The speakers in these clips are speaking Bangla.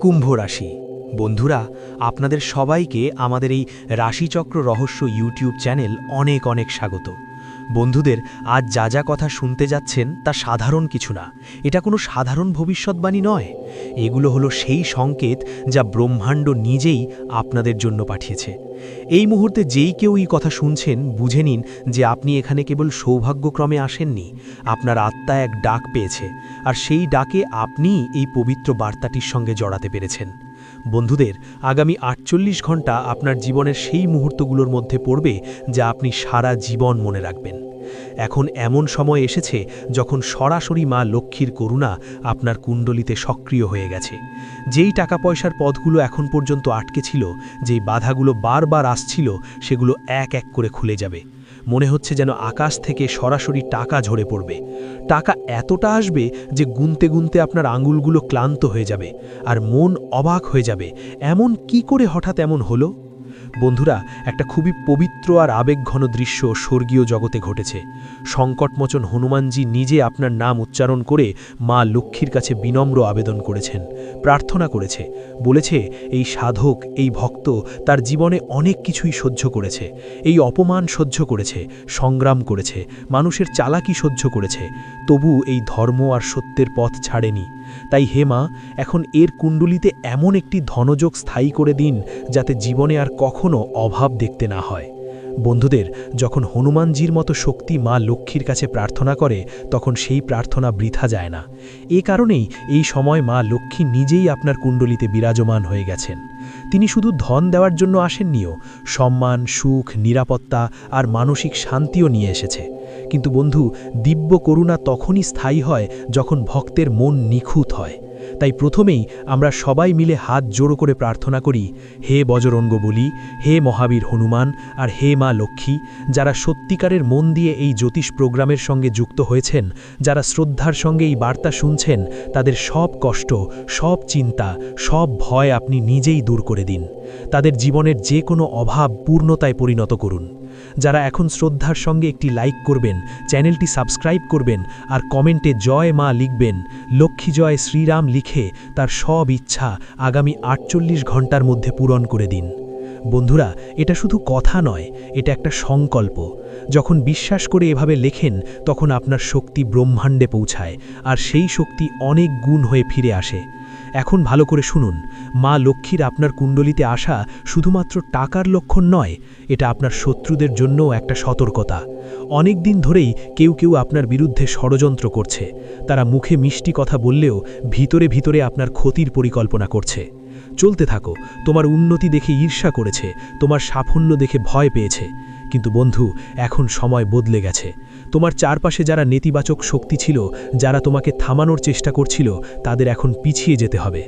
কুম্ভ রাশি। বন্ধুরা আপনাদের সবাইকে আমাদের এই রাশিচক্র রহস্য ইউটিউব চ্যানেল অনেক অনেক স্বাগত। বন্ধুদের আজ যা যা কথা শুনতে যাচ্ছেন তা সাধারণ কিছু না। এটা কোনো সাধারণ ভবিষ্যৎবাণী নয়। এগুলো হলো সেই সংকেত যা ব্রহ্মাণ্ড নিজেই আপনাদের জন্য পাঠিয়েছে। এই মুহূর্তে যেই কেউ এই কথা শুনছেন, বুঝে নিন যে আপনি এখানে কেবল সৌভাগ্যক্রমে আসেননি। আপনার আত্মা এক ডাক পেয়েছে, আর সেই ডাকে আপনি এই পবিত্র বার্তাটির সঙ্গে জড়াতে পেরেছেন। বন্ধুদের, আগামী আটচল্লিশ ঘণ্টা আপনার জীবনের সেই মুহূর্তগুলোর মধ্যে পড়বে যা আপনি সারা জীবন মনে রাখবেন। এখন এমন সময় এসেছে যখন সরাসরি মা লক্ষ্মীর করুণা আপনার কুণ্ডলিতে সক্রিয় হয়ে গেছে। যেই টাকা পয়সার পথগুলো এখন পর্যন্ত আটকে ছিল, যেই বাধাগুলো বারবার আসছিল, সেগুলো এক এক করে খুলে যাবে। মনে হচ্ছে যেন আকাশ থেকে সরাসরি টাকা ঝরে পড়বে। টাকা এতটা আসবে যে গুনতে গুনতে আপনার আঙুলগুলো ক্লান্ত হয়ে যাবে, আর মন অবাক হয়ে যাবে। এমন কি করে হঠাৎ এমন হলো? বন্ধুরা, একটা খুবই পবিত্র আর আবেগঘন দৃশ্য স্বর্গীয় জগতে ঘটেছে। সংকটমোচন হনুমানজি নিজে আপনার নাম উচ্চারণ করে মা লক্ষ্মীর কাছে বিনম্র আবেদন করেছেন, প্রার্থনা করেছে। বলেছে, এই সাধক, এই ভক্ত তার জীবনে অনেক কিছুই সহ্য করেছে। এই অপমান সহ্য করেছে, সংগ্রাম করেছে, মানুষের চালাকি সহ্য করেছে। তবু এই ধর্ম আর সত্যের পথ ছাড়েনি। তাই হে মা এখন এর কুণ্ডুলিতে এমন একটি ধনযোগ স্থায়ী করে দিন যাতে জীবনে আর কখনো অভাব দেখতে না হয়। বন্ধুদের, যখন হনুমানজির মতো শক্তি মা লক্ষ্মীর কাছে প্রার্থনা করে, তখন সেই প্রার্থনা বৃথা যায় না। এ কারণেই এই সময় মা লক্ষ্মী নিজেই আপনার কুণ্ডলিতে বিরাজমান হয়ে গেছেন। তিনি শুধু ধন দেওয়ার জন্য আসেননিও, সম্মান, সুখ, নিরাপত্তা আর মানসিক শান্তিও নিয়ে এসেছে। কিন্তু বন্ধু, দিব্য করুণা তখনই স্থায়ী হয় যখন ভক্তের মন নিখুঁত হয়। তাই প্রথমেই আমরা সবাই মিলে হাত জোড়ো করে প্রার্থনা করি, হে বজরঙ্গ বলি, হে মহাবীর হনুমান আর হে মা লক্ষ্মী, যারা সত্যিকারের মন দিয়ে এই জ্যোতিষ প্রোগ্রামের সঙ্গে যুক্ত হয়েছেন, যারা শ্রদ্ধার সঙ্গে এই বার্তা শুনছেন, তাদের সব কষ্ট, সব চিন্তা, সব ভয় আপনি নিজেই দূর করে দিন। তাদের জীবনের যে কোনো অভাব পূর্ণতায় পরিণত করুন। যারা এখন শ্রদ্ধার সঙ্গে একটি লাইক করবেন, চ্যানেলটি সাবস্ক্রাইব করবেন আর কমেন্টে জয় মা লিখবেন, লক্ষ্মী জয় শ্রীরাম লিখে তার সব ইচ্ছা আগামী আটচল্লিশ ঘণ্টার মধ্যে পূরণ করে দিন। বন্ধুরা, এটা শুধু কথা নয়, এটা একটা সংকল্প। যখন বিশ্বাস করে এভাবে লেখেন, তখন আপনার শক্তি ব্রহ্মাণ্ডে পৌঁছায়, আর সেই শক্তি অনেক গুণ হয়ে ফিরে আসে। এখন ভালো করে শুনুন। মা লক্ষ্মীর আপনার কুণ্ডলিতে আসা শুধুমাত্র টাকার লক্ষণ নয়, এটা আপনার শত্রুদের জন্যও একটা সতর্কতা। অনেক দিন ধরেই কেউ কেউ আপনার বিরুদ্ধে ষড়যন্ত্র করছে। তারা মুখে মিষ্টি কথা বললেও ভিতরে ভিতরে আপনার ক্ষতির পরিকল্পনা করছে। চলতে থাকো, তোমার উন্নতি দেখে ঈর্ষা করেছে, তোমার সাফল্য দেখে ভয় পেয়েছে। কিন্তু বন্ধু, এখন সময় বদলে গেছে। তোমার চারপাশে যারা নেতিবাচক শক্তি ছিল, যারা তোমাকে থামানোর চেষ্টা করছিল, তাদের এখন পিছিয়ে যেতে হবে।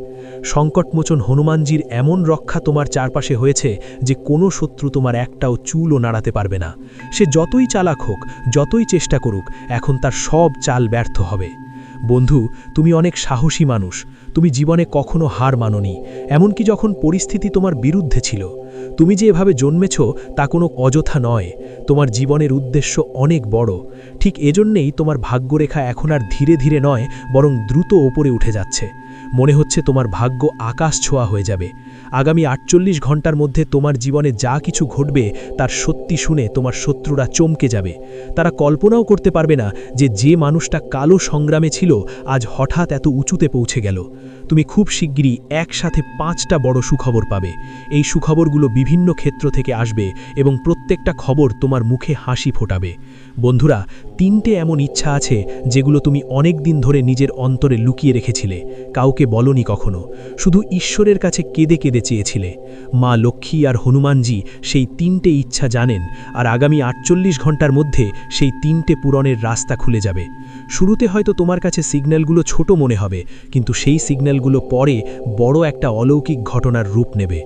সংকটমোচন হনুমানজির এমন রক্ষা তোমার চারপাশে হয়েছে যে কোনো শত্রু তোমার একটাও চুলও নাড়াতে পারবে না। সে যতই চালাক হোক, যতই চেষ্টা করুক, এখন তার সব চাল ব্যর্থ হবে। বন্ধু, তুমি অনেক সাহসী মানুষ। তুমি জীবনে কখনো হার মাননি। এমনকি যখন পরিস্থিতি তোমার বিরুদ্ধে ছিল, তুমি যে এভাবে জন্মেছ তা কোনো অযথা নয়। তোমার জীবনের উদ্দেশ্য অনেক বড়। ঠিক এজন্যেই তোমার ভাগ্যরেখা এখন আর ধীরে ধীরে নয়, বরং দ্রুত ওপরে উঠে যাচ্ছে। মনে হচ্ছে তোমার ভাগ্য আকাশ ছোঁয়া হয়ে যাবে। আগামী আটচল্লিশ ঘণ্টার মধ্যে তোমার জীবনে যা কিছু ঘটবে, তার সত্যি শুনে তোমার শত্রুরা চমকে যাবে। তারা কল্পনাও করতে পারবে না যে যে মানুষটা কালো সংগ্রামে ছিল, আজ হঠাৎ এত উঁচুতে পৌঁছে গেল। তুমি খুব শিগগিরই একসাথে পাঁচটা বড় সুখবর পাবে। এই সুখবরগুলো বিভিন্ন ক্ষেত্র থেকে আসবে এবং প্রত্যেকটা খবর তোমার মুখে হাসি ফোটাবে। বন্ধুরা, তিনটে এমন ইচ্ছা আছে যেগুলো তুমি অনেক দিন ধরে নিজের অন্তরে লুকিয়ে রেখেছিলে। কাউকে বলনি কখনো। শুধু ঈশ্বরের কাছে কেঁদে কেঁদে চেয়েছিলে। মা লক্ষ্মী আর হনুমানজি সেই তিনটে ইচ্ছা জানেন আর আগামী আটচল্লিশ ঘণ্টার মধ্যে সেই তিনটে পূরণের রাস্তা খুলে যাবে। শুরুতে হয়তো তোমার কাছে সিগন্যালগুলো ছোট মনে হবে, কিন্তু সেই সিগন্যালগুলো পরে বড় একটা অলৌকিক ঘটনার রূপ নেবে।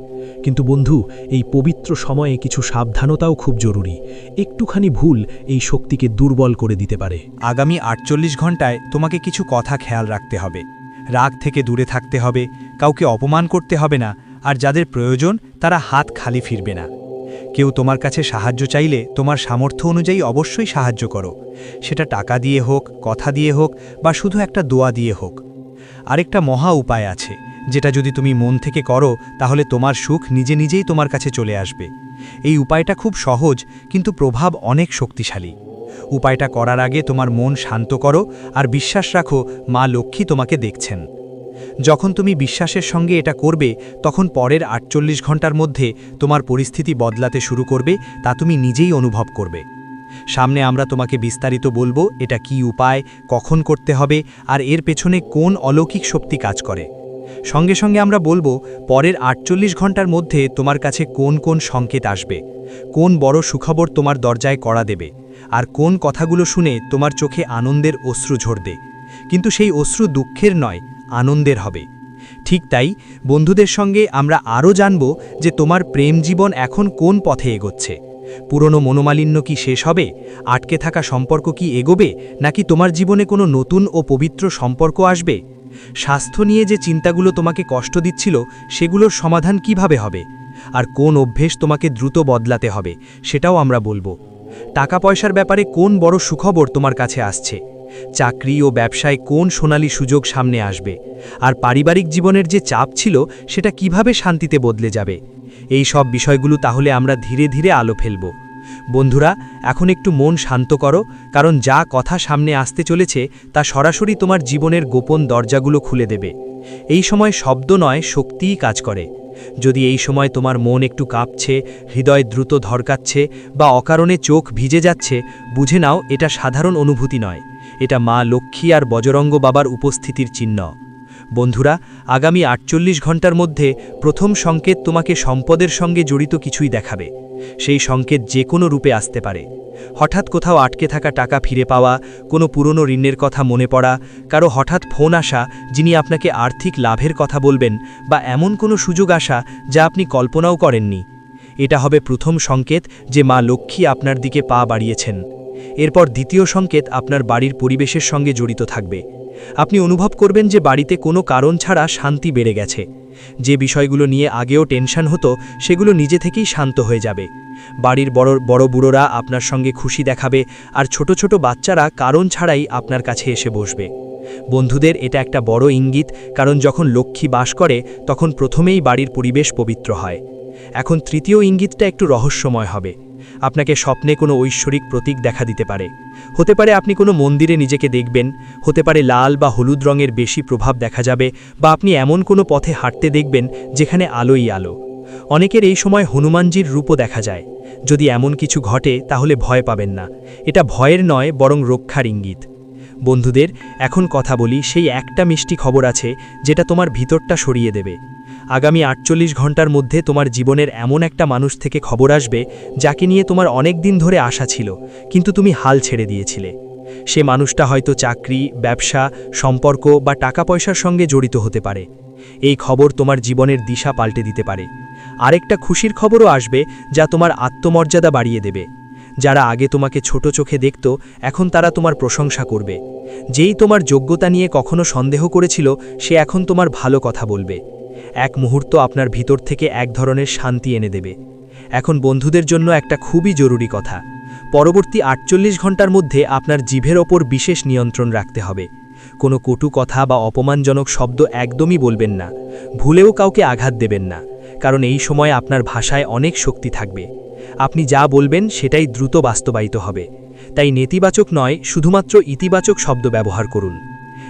কিন্তু বন্ধু, এই পবিত্র সময়ে কিছু সাবধানতাও খুব জরুরি। একটুখানি ভুল এই শক্তিকে দুর্বল করে দিতে পারে। আগামী আটচল্লিশ ঘন্টায় তোমাকে কিছু কথা খেয়াল রাখতে হবে। রাগ থেকে দূরে থাকতে হবে, কাউকে অপমান করতে হবে না, আর যাদের প্রয়োজন তারা হাত খালি ফিরবে না। কেউ তোমার কাছে সাহায্য চাইলে তোমার সামর্থ্য অনুযায়ী অবশ্যই সাহায্য করো। সেটা টাকা দিয়ে হোক, কথা দিয়ে হোক, বা শুধু একটা দোয়া দিয়ে হোক। আরেকটা মহা উপায় আছে, যেটা যদি তুমি মন থেকে করো, তাহলে তোমার সুখ নিজে নিজেই তোমার কাছে চলে আসবে। এই উপায়টা খুব সহজ, কিন্তু প্রভাব অনেক শক্তিশালী। উপায়টা করার আগে তোমার মন শান্ত করো আর বিশ্বাস রাখো, মা লক্ষ্মী তোমাকে দেখছেন। যখন তুমি বিশ্বাসের সঙ্গে এটা করবে, তখন পরের আটচল্লিশ ঘণ্টার মধ্যে তোমার পরিস্থিতি বদলাতে শুরু করবে, তা তুমি নিজেই অনুভব করবে। সামনে আমরা তোমাকে বিস্তারিত বলব এটা কি উপায়, কখন করতে হবে, আর এর পেছনে কোন অলৌকিক শক্তি কাজ করে। সঙ্গে সঙ্গে আমরা বলব, পরের আটচল্লিশ ঘণ্টার মধ্যে তোমার কাছে কোন কোন সংকেত আসবে, কোন বড় সুখবর তোমার দরজায় করা দেবে, আর কোন কথাগুলো শুনে তোমার চোখে আনন্দের অশ্রু ঝরবে। কিন্তু সেই অশ্রু দুঃখের নয়, আনন্দের হবে। ঠিক তাই, বন্ধুদের সঙ্গে আমরা আরও জানব যে তোমার প্রেম জীবন এখন কোন পথে এগোচ্ছে। পুরনো মনোমালিন্য কি শেষ হবে? আটকে থাকা সম্পর্ক কি এগোবে? নাকি তোমার জীবনে কোনো নতুন ও পবিত্র সম্পর্ক আসবে? স্বাস্থ্য নিয়ে যে চিন্তাগুলো তোমাকে কষ্ট দিচ্ছিল, সেগুলোর সমাধান কীভাবে হবে? আর কোন অভ্যেস তোমাকে দ্রুত বদলাতে হবে, সেটাও আমরা বলব। টাকা পয়সার ব্যাপারে কোন বড় সুখবর তোমার কাছে আসছে? চাকরি ও ব্যবসায় কোন সোনালী সুযোগ সামনে আসবে? আর পারিবারিক জীবনের যে চাপ ছিল, সেটা কীভাবে শান্তিতে বদলে যাবে? এই সব বিষয়গুলো তাহলে আমরা ধীরে ধীরে আলো ফেলব। বন্ধুরা, এখন একটু মন শান্ত করো, কারণ যা কথা সামনে আসতে চলেছে তা সরাসরি তোমার জীবনের গোপন দরজাগুলো খুলে দেবে। এই সময় শব্দ নয়, শক্তিই কাজ করে। যদি এই সময় তোমার মন একটু কাঁপছে, হৃদয় দ্রুত ধরকাচ্ছে বা অকারণে চোখ ভিজে যাচ্ছে, বুঝে নাও এটা সাধারণ অনুভূতি নয়। এটা মা লক্ষ্মী আর বজরঙ্গ বাবার উপস্থিতির চিহ্ন। বন্ধুরা, আগামী আটচল্লিশ ঘণ্টার মধ্যে প্রথম সংকেত তোমাকে সম্পদের সঙ্গে জড়িত কিছুই দেখাবে। সেই সংকেত যে কোনো রূপে আসতে পারে। হঠাৎ কোথাও আটকে থাকা টাকা ফিরে পাওয়া, কোনো পুরনো ঋণের কথা মনে পড়া, কারও হঠাৎ ফোন আসা, যিনি আপনাকে আর্থিক লাভের কথা বলবেন, বা এমন কোনো সুযোগ আসা যা আপনি কল্পনাও করেননি। এটা হবে প্রথম সংকেত যে মা লক্ষ্মী আপনার দিকে পা বাড়িয়েছেন। এরপর দ্বিতীয় সংকেত আপনার বাড়ির পরিবেশের সঙ্গে জড়িত থাকবে। আপনি অনুভব করবেন যে বাড়িতে কোনো কারণ ছাড়া শান্তি বেড়ে গেছে। যে বিষয়গুলো নিয়ে আগেও টেনশন হতো, সেগুলো নিজে থেকেই শান্ত হয়ে যাবে। বাড়ির বড় বড় বুড়োরা আপনার সঙ্গে খুশি দেখাবে, আর ছোট ছোট বাচ্চারা কারণ ছাড়াই আপনার কাছে এসে বসবে। বন্ধুদের এটা একটা বড় ইঙ্গিত, কারণ যখন লক্ষ্মী বাস করে, তখন প্রথমেই বাড়ির পরিবেশ পবিত্র হয়। এখন তৃতীয় ইঙ্গিতটা একটু রহস্যময় হবে। আপনাকে স্বপ্নে কোনো ঐশ্বরিক প্রতীক দেখা দিতে পারে। হতে পারে আপনি কোনো মন্দিরে নিজেকে দেখবেন, হতে পারে লাল বা হলুদ রঙের বেশি প্রভাব দেখা যাবে, বা আপনি এমন কোনো পথে হাঁটতে দেখবেন যেখানে আলোই আলো। অনেকের এই সময় হনুমানজির রূপও দেখা যায়। যদি এমন কিছু ঘটে, তাহলে ভয় পাবেন না। এটা ভয়ের নয়, বরং রক্ষার ইঙ্গিত। বন্ধুদের, এখন কথা বলি, সেই একটা মিষ্টি খবর আছে, যেটা তোমার ভিতরটা সরিয়ে দেবে। আগামী আটচল্লিশ ঘণ্টার মধ্যে তোমার জীবনের এমন একটা মানুষ থেকে খবর আসবে, যাকে নিয়ে তোমার অনেক দিন ধরে আশা ছিল, কিন্তু তুমি হাল ছেড়ে দিয়েছিলে। সে মানুষটা হয়তো চাকরি, ব্যবসা, সম্পর্ক বা টাকা পয়সার সঙ্গে জড়িত হতে পারে। এই খবর তোমার জীবনের দিশা পাল্টে দিতে পারে। আরেকটা খুশির খবরও আসবে, যা তোমার আত্মমর্যাদা বাড়িয়ে দেবে। যারা আগে তোমাকে ছোট চোখে দেখত, এখন তারা তোমার প্রশংসা করবে। যেই তোমার যোগ্যতা নিয়ে কখনো সন্দেহ করেছিল, সে এখন তোমার ভালো কথা বলবে। এক মুহূর্ত আপনার ভিতর থেকে এক ধরনের শান্তি এনে দেবে। এখন বন্ধুদের জন্য একটা খুবই জরুরি কথা। পরবর্তী আটচল্লিশ ঘণ্টার মধ্যে আপনার জিভের ওপর বিশেষ নিয়ন্ত্রণ রাখতে হবে। কোনো কটু কথা বা অপমানজনক শব্দ একদমই বলবেন না। ভুলেও কাউকে আঘাত দেবেন না, কারণ এই সময় আপনার ভাষায় অনেক শক্তি থাকবে। আপনি যা বলবেন সেটাই দ্রুত বাস্তবায়িত হবে। তাই নেতিবাচক নয়, শুধুমাত্র ইতিবাচক শব্দ ব্যবহার করুন।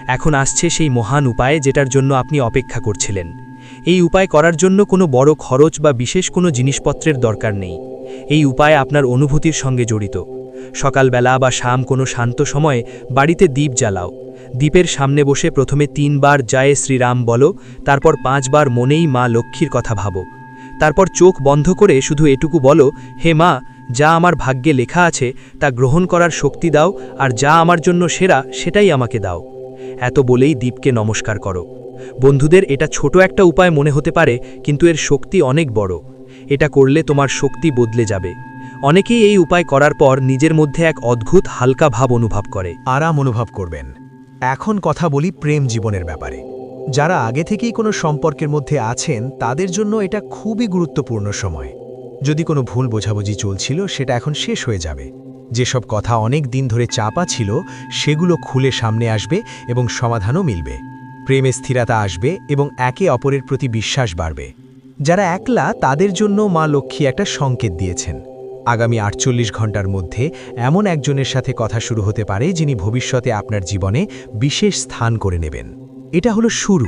এখন আসছে সেই মহান উপায় যেটার জন্য আপনি অপেক্ষা করছিলেন। এই উপায় করার জন্য কোনো বড় খরচ বা বিশেষ কোনো জিনিসপত্রের দরকার নেই। এই উপায় আপনার অনুভূতির সঙ্গে জড়িত। সকালবেলা বা শাম কোনো শান্ত সময়ে বাড়িতে দ্বীপ জ্বালাও। দ্বীপের সামনে বসে প্রথমে তিনবার জয় শ্রীরাম বলো, তারপর পাঁচবার মনেই মা লক্ষ্মীর কথা ভাবো। তারপর চোখ বন্ধ করে শুধু এটুকু বলো, হে মা, যা আমার ভাগ্যে লেখা আছে, তা গ্রহণ করার শক্তি দাও, আর যা আমার জন্য সেরা, সেটাই আমাকে দাও। এত বলেই দ্বীপকে নমস্কার করো। বন্ধুদের এটা ছোট একটা উপায় মনে হতে পারে, কিন্তু এর শক্তি অনেক বড়। এটা করলে তোমার শক্তি বদলে যাবে। অনেকেই এই উপায় করার পর নিজের মধ্যে এক অদ্ভুত হালকা ভাব অনুভব করে। আরাম অনুভব করবেন। এখন কথা বলি প্রেম জীবনের ব্যাপারে। যারা আগে থেকেই কোনো সম্পর্কের মধ্যে আছেন, তাদের জন্য এটা খুবই গুরুত্বপূর্ণ সময়। যদি কোনো ভুল বোঝাবুঝি চলছিল, সেটা এখন শেষ হয়ে যাবে। যেসব কথা অনেক দিন ধরে চাপা ছিল, সেগুলো খুলে সামনে আসবে এবং সমাধানও মিলবে। প্রেমে স্থিরতা আসবে এবং একে অপরের প্রতি বিশ্বাস বাড়বে। যারা একলা, তাদের জন্য মা লক্ষ্মী একটা সংকেত দিয়েছেন। আগামী আটচল্লিশ ঘণ্টার মধ্যে এমন একজনের সাথে কথা শুরু হতে পারে যিনি ভবিষ্যতে আপনার জীবনে বিশেষ স্থান করে নেবেন। এটা হলো শুরু।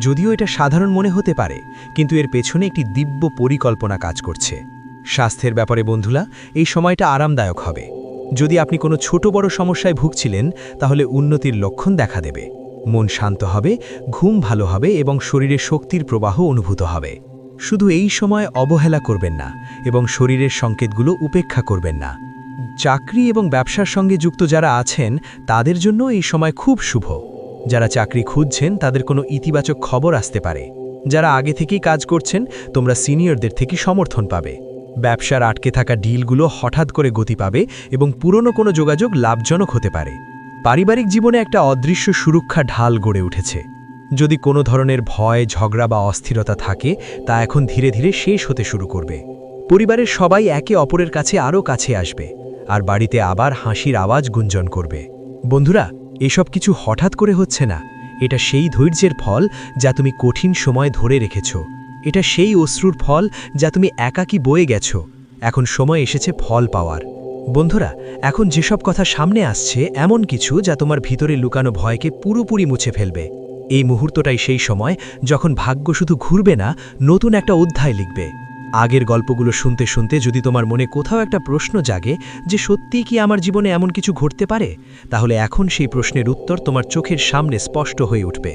যদিও এটা সাধারণ মনে হতে পারে, কিন্তু এর পেছনে একটি দিব্য পরিকল্পনা কাজ করছে। স্বাস্থ্যের ব্যাপারে বন্ধুরা, এই সময়টা আরামদায়ক হবে। যদি আপনি কোনো ছোট বড় সমস্যায় ভুগছিলেন, তাহলে উন্নতির লক্ষণ দেখা দেবে। মন শান্ত হবে, ঘুম ভালো হবে এবং শরীরে শক্তির প্রবাহ অনুভূত হবে। শুধু এই সময় অবহেলা করবেন না এবং শরীরের সংকেতগুলো উপেক্ষা করবেন না। চাকরি এবং ব্যবসার সঙ্গে যুক্ত যারা আছেন, তাদের জন্য এই সময় খুব শুভ। যারা চাকরি খুঁজছেন, তাদের কোনো ইতিবাচক খবর আসতে পারে। যারা আগে থেকেই কাজ করছেন, তোমরা সিনিয়রদের থেকে সমর্থন পাবে। ব্যবসার আটকে থাকা ডিলগুলো হঠাৎ করে গতি পাবে এবং পুরনো কোনো যোগাযোগ লাভজনক হতে পারে। পারিবারিক জীবনে একটা অদৃশ্য সুরক্ষা ঢাল গড়ে উঠেছে। যদি কোনো ধরনের ভয়, ঝগড়া বা অস্থিরতা থাকে, তা এখন ধীরে ধীরে শেষ হতে শুরু করবে। পরিবারের সবাই একে অপরের কাছে আরও কাছে আসবে, আর বাড়িতে আবার হাসির আওয়াজ গুঞ্জন করবে। বন্ধুরা, এসব কিছু হঠাৎ করে হচ্ছে না। এটা সেই ধৈর্যের ফল যা তুমি কঠিন সময় ধরে রেখেছ। এটা সেই অশ্রুর ফল যা তুমি একাকী বয়ে গেছ। এখন সময় এসেছে ফল পাওয়ার। বন্ধুরা, এখন যেসব কথা সামনে আসছে, এমন কিছু যা তোমার ভিতরে লুকানো ভয়কে পুরোপুরি মুছে ফেলবে। এই মুহূর্তটাই সেই সময় যখন ভাগ্য শুধু ঘুরবে না, নতুন একটা অধ্যায় লিখবে। আগের গল্পগুলো শুনতে শুনতে যদি তোমার মনে কোথাও একটা প্রশ্ন জাগে যে সত্যিই কি আমার জীবনে এমন কিছু ঘটতে পারে, তাহলে এখন সেই প্রশ্নের উত্তর তোমার চোখের সামনে স্পষ্ট হয়ে উঠবে।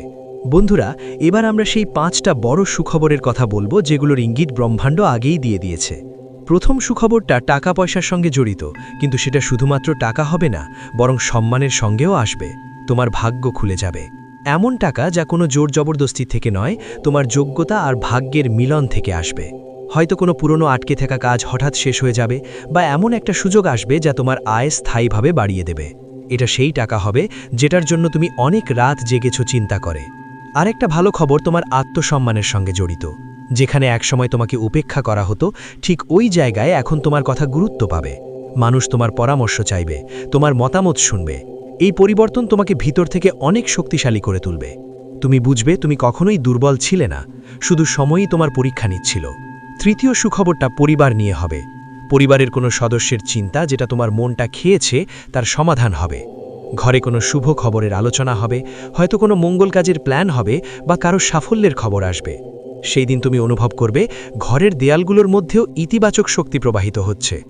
বন্ধুরা, এবার আমরা সেই পাঁচটা বড় সুখবরের কথা বলব যেগুলোর ইঙ্গিত ব্রহ্মাণ্ড আগেই দিয়ে দিয়েছে। প্রথম সুখবরটা টাকা পয়সার সঙ্গে জড়িত, কিন্তু সেটা শুধুমাত্র টাকা হবে না, বরং সম্মানের সঙ্গেও আসবে, তোমার ভাগ্য খুলে যাবে। এমন টাকা যা কোনো জোর জবরদস্তি থেকে নয়, তোমার যোগ্যতা আর ভাগ্যের মিলন থেকে আসবে। হয়তো কোনো পুরনো আটকে থাকা কাজ হঠাৎ শেষ হয়ে যাবে, বা এমন একটা সুযোগ আসবে যা তোমার আয় স্থায়ীভাবে বাড়িয়ে দেবে। এটা সেই টাকা হবে যেটার জন্য তুমি অনেক রাত জেগেছ চিন্তা করে। আরেকটা ভালো খবর তোমার আত্মসম্মানের সঙ্গে জড়িত। যেখানে একসময় তোমাকে উপেক্ষা করা হতো, ঠিক ওই জায়গায় এখন তোমার কথা গুরুত্ব পাবে। মানুষ তোমার পরামর্শ চাইবে, তোমার মতামত শুনবে। এই পরিবর্তন তোমাকে ভিতর থেকে অনেক শক্তিশালী করে তুলবে। তুমি বুঝবে, তুমি কখনোই দুর্বল ছিলে না, শুধু সময়ই তোমার পরীক্ষা নিচ্ছিল। তৃতীয় সুখবরটা পরিবার নিয়ে হবে। পরিবারের কোনো সদস্যের চিন্তা যেটা তোমার মনটা খেয়েছে, তার সমাধান হবে। ঘরে কোনো শুভ খবরের আলোচনা হবে, হয়তো কোনো মঙ্গল কাজের প্ল্যান হবে, বা কারও সাফল্যের খবর আসবে। সেই দিন তুমি অনুভব করবে, ঘরের দেয়ালগুলোর মধ্যেও ইতিবাচক শক্তি প্রবাহিত হচ্ছে।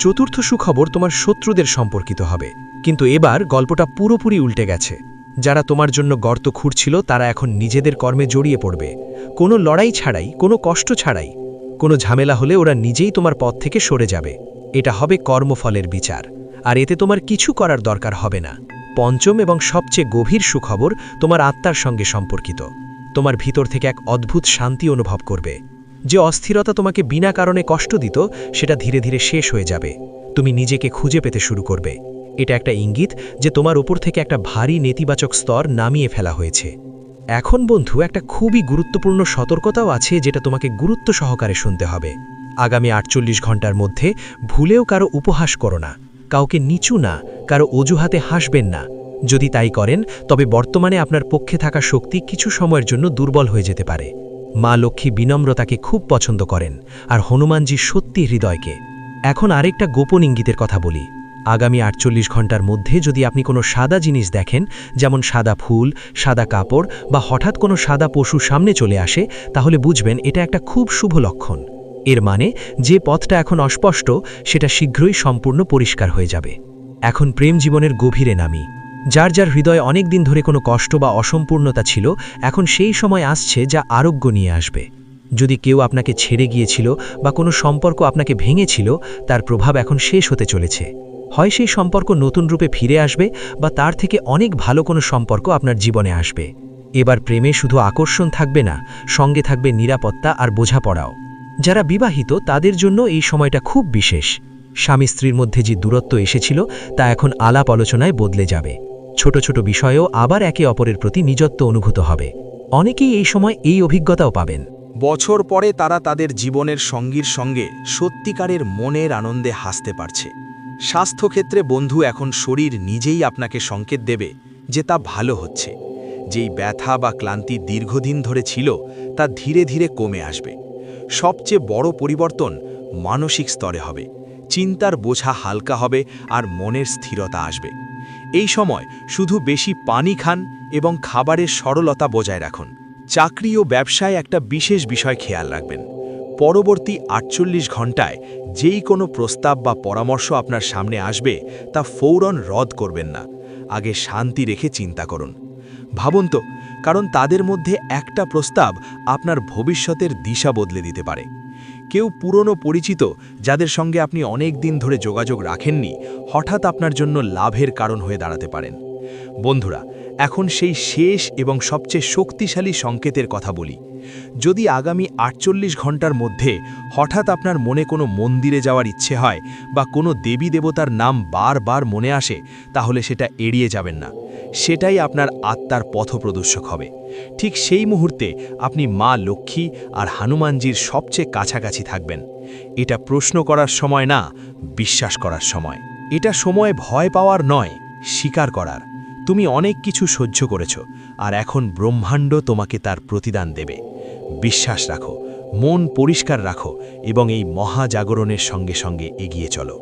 চতুর্থ সুখবর তোমার শত্রুদের সম্পর্কিত হবে। কিন্তু এবার গল্পটা পুরোপুরি উল্টে গেছে। যারা তোমার জন্য গর্ত খুঁড়ছিল, তারা এখন নিজেদের কর্মে জড়িয়ে পড়বে। কোনো লড়াই ছাড়াই, কোনো কষ্ট ছাড়াই, কোনো ঝামেলা হলে ওরা নিজেই তোমার পথ থেকে সরে যাবে। এটা হবে কর্মফলের বিচার। আর এতে তোমার কিছু করার দরকার হবে না। পঞ্চম এবং সবচেয়ে গভীর সুখবর তোমার আত্মার সঙ্গে সম্পর্কিত। তোমার ভিতর থেকে এক অদ্ভুত শান্তি অনুভব করবে। যে অস্থিরতা তোমাকে বিনা কারণে কষ্ট দিত, সেটা ধীরে ধীরে শেষ হয়ে যাবে। তুমি নিজেকে খুঁজে পেতে শুরু করবে। এটা একটা ইঙ্গিত যে তোমার ওপর থেকে একটা ভারী নেতিবাচক স্তর নামিয়ে ফেলা হয়েছে। এখন বন্ধু, একটা খুবই গুরুত্বপূর্ণ সতর্কতাও আছে যেটা তোমাকে গুরুত্ব সহকারে শুনতে হবে। আগামী আটচল্লিশ ঘণ্টার মধ্যে ভুলেও কারও উপহাস করো না। কাউকে নিচু না, কারও অজুহাতে হাসবেন না। যদি তাই করেন, তবে বর্তমানে আপনার পক্ষে থাকা শক্তি কিছু সময়ের জন্য দুর্বল হয়ে যেতে পারে। মা লক্ষ্মী বিনম্রতাকে খুব পছন্দ করেন, আর হনুমানজি সত্যি হৃদয়কে। এখন আরেকটা গোপন ইঙ্গিতের কথা বলি। আগামী আটচল্লিশ ঘণ্টার মধ্যে যদি আপনি কোনো সাদা জিনিস দেখেন, যেমন সাদা ফুল, সাদা কাপড় বা হঠাৎ কোনো সাদা পশু সামনে চলে আসে, তাহলে বুঝবেন এটা একটা খুব শুভ লক্ষণ। এর মানে যে পথটা এখন অস্পষ্ট, সেটা শীঘ্রই সম্পূর্ণ পরিষ্কার হয়ে যাবে। এখন প্রেম জীবনের গভীরে নামি। যার যার হৃদয়ে অনেক দিন ধরে কোনো কষ্ট বা অসম্পূর্ণতা ছিল, এখন সেই সময় আসছে যা আরোগ্য নিয়ে আসবে। যদি কেউ আপনাকে ছেড়ে গিয়েছিল বা কোনো সম্পর্ক আপনাকে ভেঙেছিল, তার প্রভাব এখন শেষ হতে চলেছে। হয় সেই সম্পর্ক নতুন রূপে ফিরে আসবে বা তার থেকে অনেক ভালো কোনো সম্পর্ক আপনার জীবনে আসবে। এবার প্রেমে শুধু আকর্ষণ থাকবে না, সঙ্গে থাকবে নিরাপত্তা আর বোঝাপড়াও। যারা বিবাহিত, তাদের জন্য এই সময়টা খুব বিশেষ। স্বামী স্ত্রীর মধ্যে যে দূরত্ব এসেছিল, তা এখন আলাপ আলোচনায় বদলে যাবে। ছোট ছোট বিষয়েও আবার একে অপরের প্রতি নিজত্ব অনুভূত হবে। অনেকেই এই সময় এই অভিজ্ঞতাও পাবেন। বছর পরে তারা তাদের জীবনের সঙ্গীর সঙ্গে সত্যিকারের মনের আনন্দে হাসতে পারছে। স্বাস্থ্যক্ষেত্রে বন্ধু এখন শরীর নিজেই আপনাকে সংকেত দেবে যে তা ভালো হচ্ছে। যেই ব্যথা বা ক্লান্তি দীর্ঘদিন ধরে ছিল, তা ধীরে ধীরে কমে আসবে। সবচেয়ে বড় পরিবর্তন মানসিক স্তরে হবে। চিন্তার বোঝা হালকা হবে আর মনের স্থিরতা আসবে। এই সময় শুধু বেশি পানি খান এবং খাবারের সরলতা বজায় রাখুন। চাকরি ও ব্যবসায় একটা বিশেষ বিষয় খেয়াল রাখবেন। পরবর্তী আটচল্লিশ ঘন্টায় যেই কোনো প্রস্তাব বা পরামর্শ আপনার সামনে আসবে, তা ফৌরন রদ করবেন না। আগে শান্তি রেখে চিন্তা করুন। ভাবুন তো, কারণ তাদের মধ্যে একটা প্রস্তাব আপনার ভবিষ্যতের দিশা বদলে দিতে পারে। কেউ পুরনো পরিচিত যাদের সঙ্গে আপনি অনেক দিন ধরে যোগাযোগ রাখেননি, হঠাৎ আপনার জন্য লাভের কারণ হয়ে দাঁড়াতে পারেন। বন্ধুরা, এখন সেই শেষ এবং সবচেয়ে শক্তিশালী সংকেতের কথা বলি। যদি আগামী আটচল্লিশ ঘণ্টার মধ্যে হঠাৎ আপনার মনে কোনো মন্দিরে যাওয়ার ইচ্ছে হয় বা কোনো দেবী দেবতার নাম বারবার মনে আসে, তাহলে সেটা এড়িয়ে যাবেন না। সেটাই আপনার আত্মার পথপ্রদর্শক হবে। ঠিক সেই মুহূর্তে আপনি মা লক্ষ্মী আর হনুমানজির সবচেয়ে কাছাকাছি থাকবেন। এটা প্রশ্ন করার সময় না, বিশ্বাস করার সময়। এটা সময় ভয় পাওয়ার নয়, স্বীকার করার। তুমি অনেক কিছু সহ্য করেছ, আর এখন ব্রহ্মাণ্ড তোমাকে তার প্রতিদান দেবে। বিশ্বাস রাখো, মন পরিষ্কার রাখো, এবং এই মহাজাগরণের সঙ্গে সঙ্গে এগিয়ে চলো।